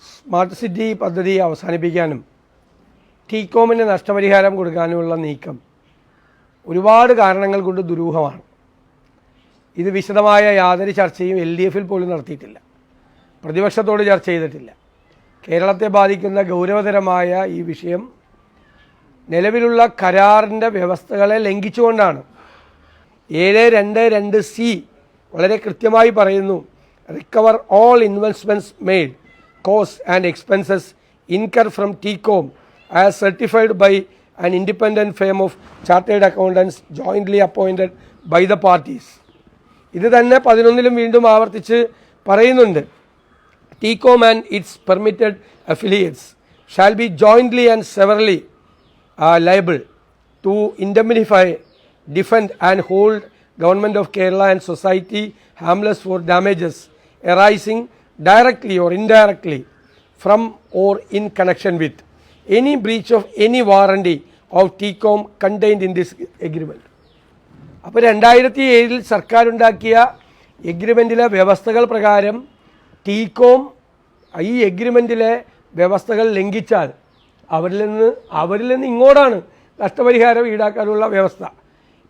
Smart city പദ്ധതി അവസാനിപ്പിക്കാനും ടീകോമിന് നഷ്ടപരിഹാരം കൊടുക്കാനുമുള്ള നീക്കം ഒരുപാട് കാരണങ്ങൾ കൊണ്ട് ദുരൂഹമാണ്. ഇത് വിശദമായ യാതൊരു ചർച്ചയും എൽ ഡി എഫിൽ പോലും നടത്തിയിട്ടില്ല. പ്രതിപക്ഷത്തോട് ചർച്ച ചെയ്തിട്ടില്ല. കേരളത്തെ ബാധിക്കുന്ന ഗൗരവതരമായ ഈ വിഷയം നിലവിലുള്ള കരാറിന്റെ വ്യവസ്ഥകളെ ലംഘിച്ചുകൊണ്ടാണ്. ഏഴ് രണ്ട് രണ്ട് സി വളരെ കൃത്യമായി പറയുന്നു recover all investments made cost and expenses incurred from TCOM as certified by an independent firm of chartered accountants jointly appointed by the parties. ഇത് തന്നെ പതിനൊന്നിലും വീണ്ടും ആവർത്തിച്ച് പറയുന്നുണ്ട് and its permitted affiliates shall be jointly and severally uh, liable to indemnify, defend and hold Government of Kerala and society harmless for damages arising directly or indirectly from or in connection with any breach of any warranty of TCOM contained in this agreement. അപ്പോൾ രണ്ടായിരത്തി ഏഴിൽ സർക്കാരുണ്ടാക്കിയ എഗ്രിമെന്റിലെ വ്യവസ്ഥകൾ പ്രകാരം TECOM ഈ എഗ്രിമെന്റിലെ വ്യവസ്ഥകൾ ലംഘിച്ചാൽ അവരിൽ നിന്ന് അവരിൽ നിന്ന് ഇങ്ങോട്ടാണ് നഷ്ടപരിഹാരം ഈടാക്കാനുള്ള വ്യവസ്ഥ.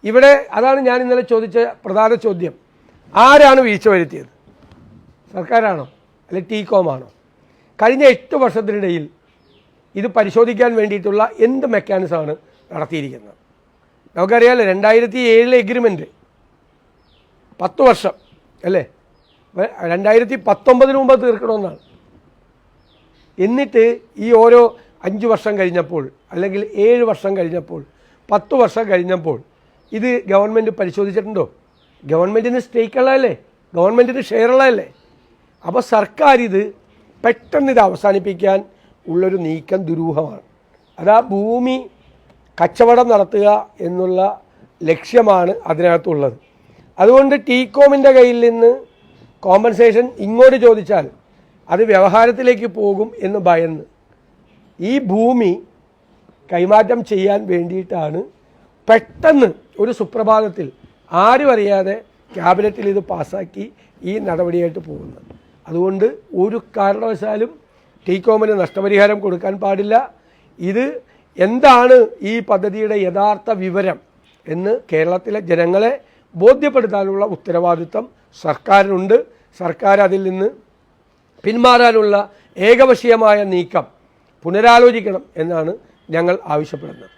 ഇവിടെ അതാണ് ഞാൻ ഇന്നലെ ചോദിച്ച പ്രധാന ചോദ്യം. ആരാണ് വീഴ്ച വരുത്തിയത്? സർക്കാരാണോ? അല്ലെ ടീകോമാണോ കഴിഞ്ഞ എട്ട് വർഷത്തിനിടയിൽ ഇത് പരിശോധിക്കാൻ വേണ്ടിയിട്ടുള്ള എന്ത് മെക്കാനിസമാണ് നടത്തിയിരിക്കുന്നത്? നമുക്കറിയാമല്ലോ രണ്ടായിരത്തി ഏഴിലെ എഗ്രിമെന്റ് പത്ത് വർഷം അല്ലേ? രണ്ടായിരത്തി പത്തൊമ്പതിന് മുമ്പ് തീർക്കണമെന്നാണ്. എന്നിട്ട് ഈ ഓരോ അഞ്ച് വർഷം കഴിഞ്ഞപ്പോൾ അല്ലെങ്കിൽ ഏഴ് വർഷം കഴിഞ്ഞപ്പോൾ പത്ത് വർഷം കഴിഞ്ഞപ്പോൾ ഇത് ഗവൺമെന്റ് പരിശോധിച്ചിട്ടുണ്ടോ? ഗവൺമെന്റിന് സ്റ്റേക്കുള്ളതല്ലേ ഗവൺമെന്റിന് ഷെയർ ഉള്ളതല്ലേ? അപ്പോൾ സർക്കാർ ഇത് പെട്ടെന്ന് ഇത് അവസാനിപ്പിക്കാൻ ഉള്ളൊരു നീക്കം ദുരൂഹമാണ്. അതാ ഭൂമി കച്ചവടം നടത്തുക എന്നുള്ള ലക്ഷ്യമാണ് അതിനകത്തുള്ളത്. അതുകൊണ്ട് ടീകോമിന്റെ കയ്യിൽ നിന്ന് കോമ്പൻസേഷൻ ഇങ്ങോട്ട് ചോദിച്ചാൽ അത് വ്യവഹാരത്തിലേക്ക് പോകും എന്ന് ഭയന്ന്. ഈ ഭൂമി കൈമാറ്റം ചെയ്യാൻ വേണ്ടിയിട്ടാണ് പെട്ടെന്ന് ഒരു സുപ്രഭാതത്തിൽ ആരും അറിയാതെ ക്യാബിനറ്റിൽ ഇത് പാസ്സാക്കി ഈ നടപടിയായിട്ട് പോകുന്നത്. അതുകൊണ്ട് ഒരു കാരണവശാലും ടീകോമിന് നഷ്ടപരിഹാരം കൊടുക്കാൻ പാടില്ല. ഇത് എന്താണ് ഈ പദ്ധതിയുടെ യഥാർത്ഥ വിവരം എന്ന് കേരളത്തിലെ ജനങ്ങളെ ബോധ്യപ്പെടുത്താനുള്ള ഉത്തരവാദിത്വം സർക്കാരിനുണ്ട്. സർക്കാർ അതിൽ നിന്ന് പിന്മാറാനുള്ള ഏകപക്ഷീയമായ നീക്കം പുനരാലോചിക്കണം എന്നാണ് ഞങ്ങൾ ആവശ്യപ്പെടുന്നത്.